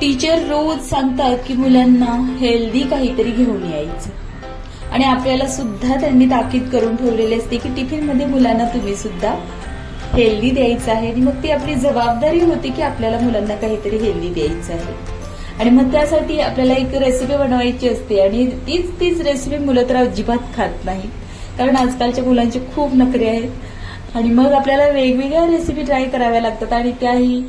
Teacher रोज सांगतात की मुलांना हेल्दी काहीतरी घेऊन यायचं. आणि आपल्याला सुद्धा त्यांनी ताकीद करून ठेवलेली असते की टिफिनमध्ये मुलांना तुम्ही सुद्धा हेल्दी द्यायचं आहे. आणि मग ती आपली जबाबदारी होती की आपल्याला मुलांना काहीतरी हेल्दी द्यायचं आहे. आणि मग त्यासाठी आपल्याला एक रेसिपी बनवायची असते आणि तीच तीच रेसिपी मुलं तर अजिबात खात नाही कारण आजकालच्या मुलांचे खूप नखरे आहेत. आणि मग आपल्याला वेगवेगळ्या रेसिपी ट्राय कराव्या लागतात आणि त्याही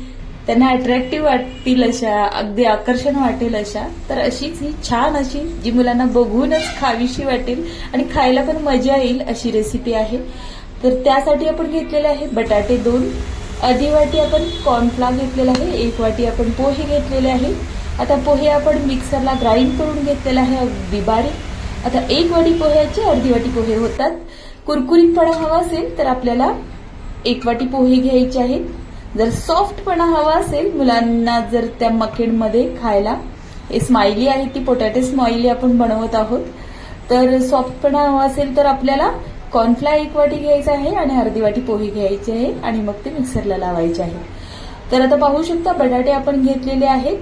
त्यांना अट्रॅक्टिव्ह वाटतील अशा अगदी आकर्षण वाटेल अशा तर अशीच ही छान अशी जी मुलांना बघूनच खावीशी वाटेल आणि खायला पण मजा येईल अशी रेसिपी आहे. तर त्यासाठी आपण घेतलेले आहे बटाटे दोन. आधी वाटी आपण कॉर्नफ्ला घेतलेला आहे एक वाटी आपण पोहे घेतलेले आहे. आता पोहे आपण मिक्सरला ग्राइंड करून घेतलेला आहे अगदी बारीक. आता एक वाटी पोह्याचे अर्धी वाटी पोहे होतात. कुरकुरीतपणा हवा असेल तर आपल्याला एक वाटी पोहे घ्यायचे आहेत. जर सॉफ्टपणा हवा असेल मुलांना जर त्या मकेडमध्ये खायला हे स्माइली आहे ती पोटॅटो स्माइली आपण बनवत आहोत तर सॉफ्टपणा हवा असेल तर आपल्याला कॉर्नफ्लाय एक वाटी घ्यायचा आहे आणि अर्धी वाटी पोहे घ्यायचे आहे आणि मग ते मिक्सरला लावायचे आहे. तर आता पाहू शकता बटाटे आपण घेतलेले आहेत.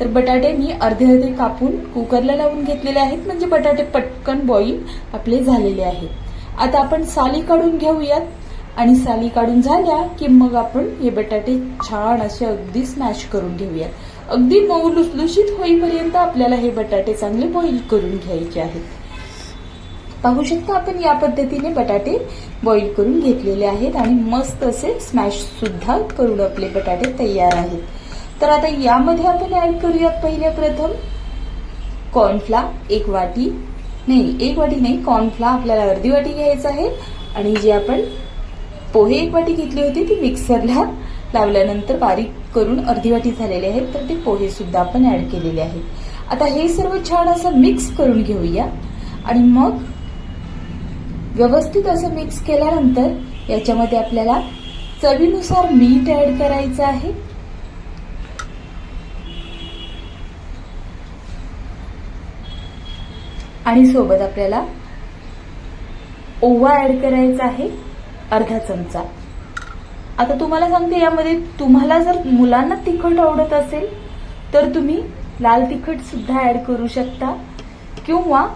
तर बटाटे मी अर्धे अर्धे कापून कुकरला लावून घेतलेले आहेत म्हणजे बटाटे पटकन बॉईल आपले झालेले आहेत. आता आपण साली काढून घेऊयात. आणि साली काढून झाल्या की मग आपण हे बटाटे छान असे अगदी स्मॅश करून घेऊयात. अगदी मऊ लुसलुशीत होईपर्यंत आपल्याला हे बटाटे चांगले बॉईल करून घ्यायचे आहेत. पाहू शकता आपण या पद्धतीने बटाटे बॉईल करून घेतलेले आहेत आणि मस्त असे स्मॅश सुद्धा करून आपले बटाटे तयार आहेत. तर आता यामध्ये आपण ऍड करूयात पहिले प्रथम. कॉर्नफ्ला एक वाटी. नाही एक वाटी नाही कॉर्नफ्ला आपल्याला अर्धी वाटी घ्यायचं आहे. आणि जे आपण पोहे एक वाटी घेतली होती ती मिक्सरला लावल्यानंतर बारीक करून अर्धी वाटी झालेले आहेत तर ते पोहे सुद्धा आपण ऍड केलेले आहेत. आता हे सर्व छान असं मिक्स करून घेऊया. आणि मग व्यवस्थित असं मिक्स केल्यानंतर याच्यामध्ये आपल्याला चवीनुसार मीठ ऍड करायचं आहे. आणि सोबत आपल्याला ओवा ऍड करायचा आहे. अर्धा चमचा. आता तुम्हाला सांगते यामध्ये तुम्हाला जर मुलांना तिखट आवडत असेल तर तुम्ही लाल तिखट सुद्धा ऍड करू शकता किंवा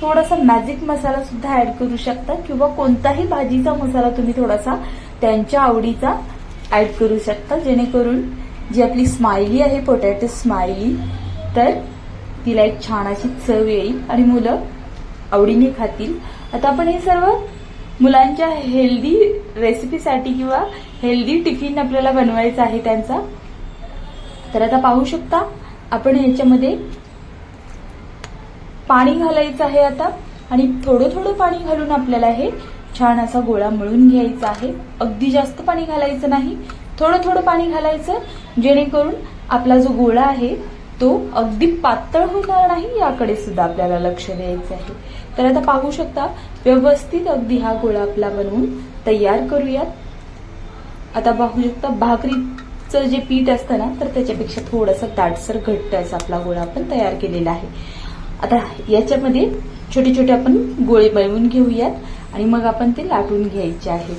थोडासा मॅजिक मसाला सुद्धा ऍड करू शकता किंवा कोणताही भाजीचा मसाला तुम्ही थोडासा त्यांच्या आवडीचा ऍड करू शकता. जेणेकरून जी आपली स्माइली आहे पोटॅटो स्माइली तर तिला एक छान अशी चव येईल आणि मुलं आवडीने खातील. आता आपण हे सर्व मुलांच्या हेल्दी रेसिपीसाठी किंवा हेल्दी टिफिन आपल्याला बनवायचा आहे त्यांचा. तर आता पाहू शकता आपण याच्यामध्ये पाणी घालायचं आहे आता. आणि थोडं थोडं पाणी घालून आपल्याला हे छान असा गोळा मळून घ्यायचा आहे. अगदी जास्त पाणी घालायचं नाही. थोडं थोडं पाणी घालायचं जेणेकरून आपला जो गोळा आहे तो अगदी पातळ होणार नाही याकडे सुद्धा आपल्याला लक्ष द्यायचं आहे. तर आता पाहू शकता व्यवस्थित अगदी हा गोळा आपला बनवून तयार करूयात. आता पाहू शकता भाकरीचं जे पीठ असतं ना तर त्याच्यापेक्षा थोडंसं दाटसर घट्ट असा आपला गोळा आपण तयार केलेला आहे. आता याच्यामध्ये छोटे छोटे आपण गोळे बनवून घेऊयात आणि मग आपण ते लाटून घ्यायचे आहे.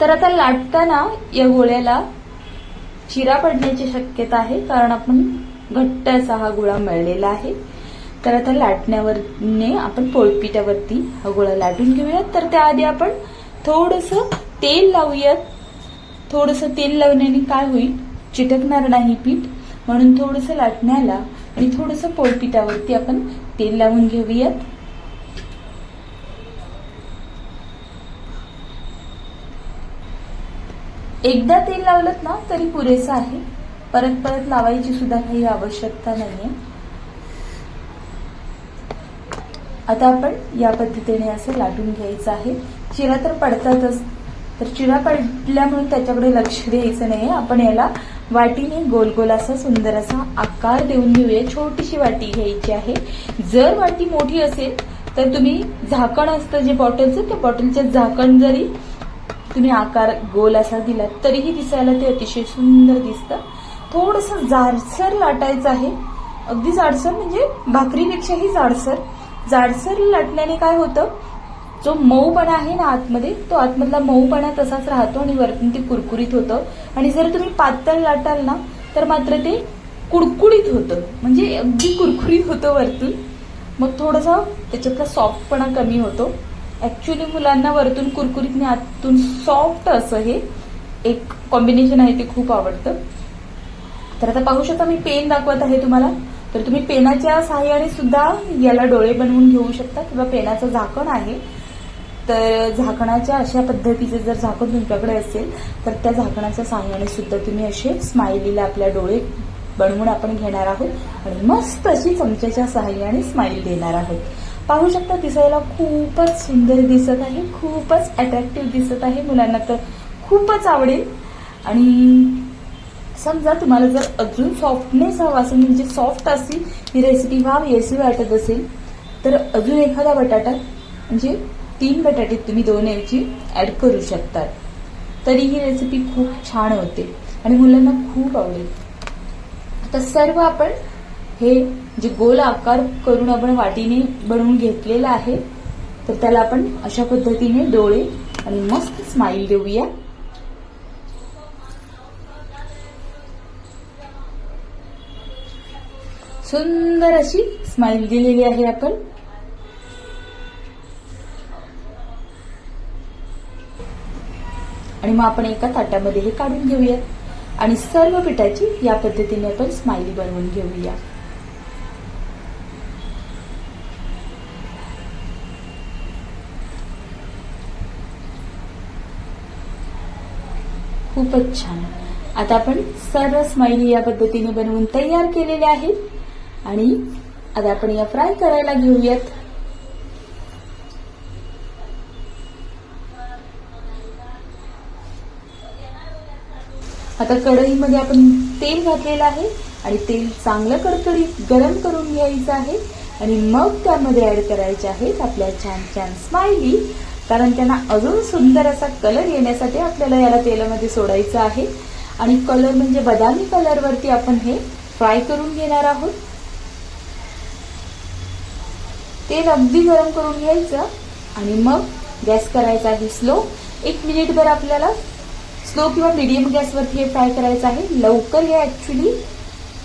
तर आता लाटताना या गोळ्याला चिरा पडण्याची शक्यता आहे कारण आपण घट्ट असा हा गोळा मळलेला आहे. तर आता लाटण्यावरने आपण पोळपिठावरती हा गोळा लाटून घेऊयात. तर त्याआधी आपण थोडस तेल लावूयात. थोडस तेल लावण्याने काय होईल? चिटकणार नाही पीठ. म्हणून थोडस लाटण्याला आणि थोडस पोळपिठावरती आपण तेल लावून घेऊयात. एकदा तेल लावलं ना तरी पुरेसं आहे. परत परत लावायची सुद्धा काही आवश्यकता नाहीये. आता आपण या पद्धतीने असं लाटून घ्यायचं आहे. चिरा तर पडतातच. तर चिरा पडल्यामुळे त्याच्याकडे लक्ष द्यायचं नाही. आपण याला वाटीने गोल गोल असा सुंदर असा आकार देऊन घेऊया. छोटीशी वाटी घ्यायची आहे. जर वाटी मोठी असेल तर तुम्ही झाकण असतं जे बॉटलचं त्या बॉटलच्या झाकण जरी तुम्ही आकार गोल असा दिलात तरीही दिसायला ते अतिशय सुंदर दिसतं. थोडंसं जाडसर लाटायचं आहे. अगदी जाडसर म्हणजे भाकरीपेक्षाही जाडसर. जाडसर लाटल्याने काय होतं जो मऊपणा आहे ना आतमध्ये तो आतमधला मऊपणा तसाच राहतो आणि वरतून ते कुरकुरीत होतं. आणि जर तुम्ही पातळ लाटाल ना तर मात्र ते कुडकुडीत होतं. म्हणजे अगदी कुरकुरीत होतं वरतून. मग थोडंसं त्याच्यातला सॉफ्टपणा कमी होतो. ऍक्च्युली मुलांना वरतून कुरकुरीत आणि आतून सॉफ्ट असं हे एक कॉम्बिनेशन आहे ते खूप आवडतं. तर आता पाहू शकता मी पेन दाखवत आहे तुम्हाला. तर तुम्ही पेनाच्या सहाय्याने सुद्धा याला डोळे बनवून घेऊ शकता किंवा पेनाचं झाकण आहे. तर झाकणाच्या अशा पद्धतीचं जर झाकण तुमच्याकडे असेल तर त्या झाकणाच्या सहाय्याने सुद्धा तुम्ही असे स्माइलीला आपल्या डोळे बनवून आपण घेणार आहोत. आणि मस्त अशी चमच्याच्या सहाय्याने स्माइल देणार आहोत. पाहू शकता दिसायला खूपच सुंदर दिसत आहे खूपच अट्रॅक्टिव्ह दिसत आहे मुलांना तर. खूपच आवडेल. आणि समजा तुम्हाला जर अजून सॉफ्टनेस हवा असेल म्हणजे सॉफ्ट असेल ही रेसिपी व्हावी अशी वाटत असेल तर अजून एखादा बटाटा म्हणजे तीन बटाटे तुम्ही दोन ऐवजी ऍड करू शकतात तरी ही रेसिपी खूप छान होते. आणि मुलांना खूप आवडेल. आता सर्व आपण हे जे गोल आकार करून आपण वाटीने बनवून घेतलेलं आहे तर त्याला आपण अशा पद्धतीने डोळे आणि मस्त स्माईल देऊया. सुंदर अशी स्माईल दिलेली आहे आपण. आणि मग आपण एका ताटामध्ये हे काढून घेऊया आणि सर्व पिठाची या पद्धतीने आपण स्माईल बनवून घेऊया. खूपच छान. आता आपण सर्व स्माइली या पद्धतीने बनवून तयार केलेले आहेत. आणि आता आपण या फ्राय करायला घेऊयात. आता कढईमध्ये आपण तेल घातलेलं आहे आणि तेल चांगलं कडकडीत गरम करून घ्यायचं आहे. आणि मग त्यामध्ये ऍड करायचे आहेत आपल्या छान छान स्माइली. कारण त्यांना अजून सुंदर असा कलर येण्यासाठी आपल्याला याला तेलामध्ये सोडायचं आहे. आणि कलर म्हणजे बदामी कलरवरती आपण हे फ्राय करून घेणार आहोत. तेल अगदी गरम करून घ्यायचं आणि मग गॅस करायचा आहे स्लो. एक मिनिटभर आपल्याला स्लो किंवा मिडियम गॅसवरती हे फ्राय करायचं आहे. लवकर हे ऍक्च्युली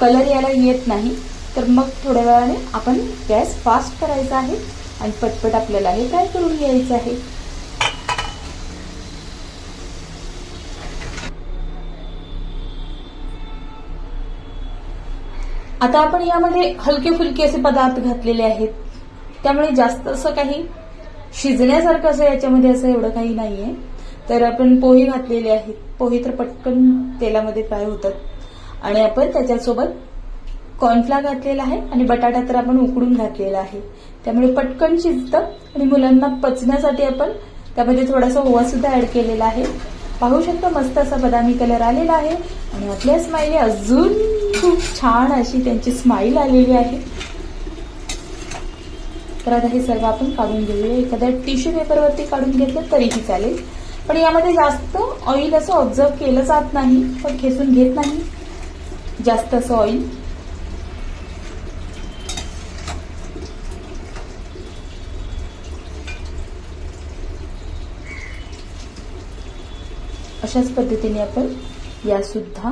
कलर याला येत नाही. तर मग थोड्या वेळाने आपण गॅस फास्ट करायचा आहे. आणि पटपट आपल्याला हे फ्राय करून घ्यायचं आहे? आता आपण यामध्ये हलके फुलके असे पदार्थ घातलेले आहेत. त्यामुळे जास्त असं काही शिजण्यासारखं असं याच्यामध्ये असं एवढं काही नाहीये. तर आपण पोहे घातलेले आहेत. पोहे तर पटकन तेलामध्ये फ्राय होतात. आणि आपण त्याच्यासोबत कॉर्नफ्ला घातलेला आहे आणि बटाटा तर आपण उकडून घातलेला आहे. त्यामुळे पटकन शिजतं आणि मुलांना पचण्यासाठी आपण त्यामध्ये थोडासा ओवा सुद्धा ऍड केलेला आहे. पाहू शकता मस्त असा बदामी कलर आलेला आहे आणि आपल्या स्माईल अजून खूप छान अशी त्यांची स्माईल आलेली आहे. तर आता हे सर्व आपण काढून घेऊया. एखाद्या टिश्यू पेपरवरती काढून घेतलं तरीही चालेल. पण यामध्ये जास्त ऑइल असं ऑब्झर्व केलं जात नाही. पण खेचून घेत नाही. जास्त असं ऑइल अशाच पद्धतीने आपण यासुद्धा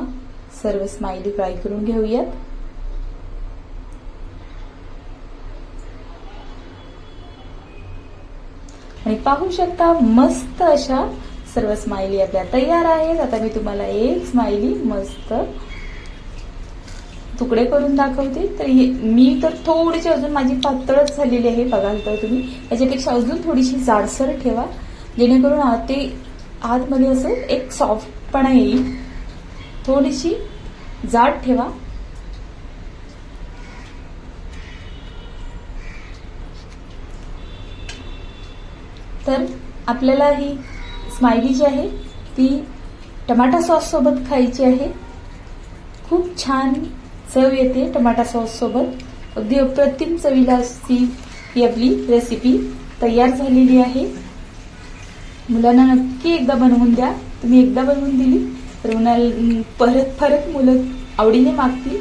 सर्व स्माइली फ्राय करून घेऊयात. आणि पाहू शकता मस्त अशा सर्व स्माइली आपल्या तयार आहेत. आता मी तुम्हाला एक स्माइली मस्त तुकडे करून दाखवते. तर हे मी तर थोडीशी अजून माझी पातळच झालेली आहे. बघाल तर तुम्ही. याच्यापेक्षा अजून थोडीशी जाडसर ठेवा. जेणेकरून ते आतमध्ये असं एक सॉफ्टपणा येईल. थोडीशी जाड ठेवा. तर आपल्याला ही स्माइली जी आहे ती टमाटा सॉस सोबत खायची आहे. खूप छान चव येते टमाटा सॉस सोबत. अगदी अप्रतिम चवीला अशी ही आपली रेसिपी तयार झालेली आहे. मुलांना नक्की एकदा बनवून द्या. तुम्ही एकदा बनवून दिली तर मुलांना परत परत मुलं आवडीने मागतील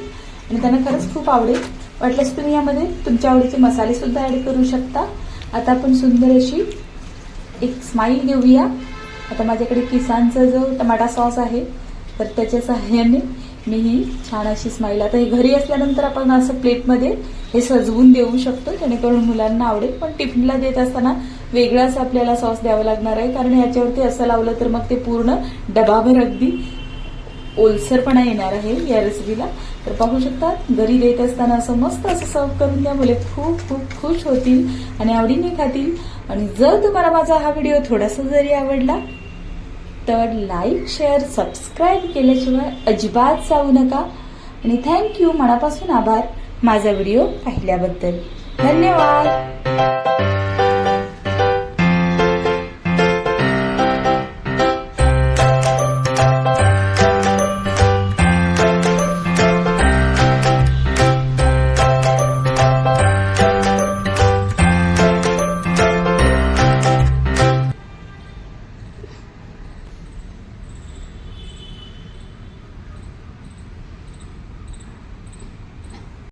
आणि त्यांना खरंच खूप आवडेल. वाटल्यास तुम्ही यामध्ये तुमच्या आवडीचे मसाले सुद्धा ऍड करू शकता. आता आपण सुंदर अशी एक स्माईल घेऊया. आता माझ्याकडे किसानचा जो टमाटा सॉस आहे तर त्याच्या सहाय्याने मी ही छान अशी स्माईल आता हे घरी असल्यानंतर आपण असं प्लेटमध्ये हे सजवून देऊ शकतो जेणेकरून मुलांना आवडेल. पण टिफिनला देत असताना वेगळाच आपल्याला सॉस द्यावा लागणार आहे. कारण याच्यावरती असं लावलं तर मग ते पूर्ण डबाभर अगदी ओलसरपणा येणार आहे या रेसिपीला तर पाहू शकता घरी देत असताना असं मस्त असं सर्व करून द्या मुले खूप खूप खुश होतील आणि आवडीने खातील. आणि जर तुम्हाला माझा हा व्हिडिओ थोडासा जरी आवडला तर लाईक शेअर सबस्क्राईब केल्याशिवाय अजिबात जाऊ नका. आणि थँक्यू मनापासून आभार माझा व्हिडिओ पाहिल्याबद्दल. धन्यवाद.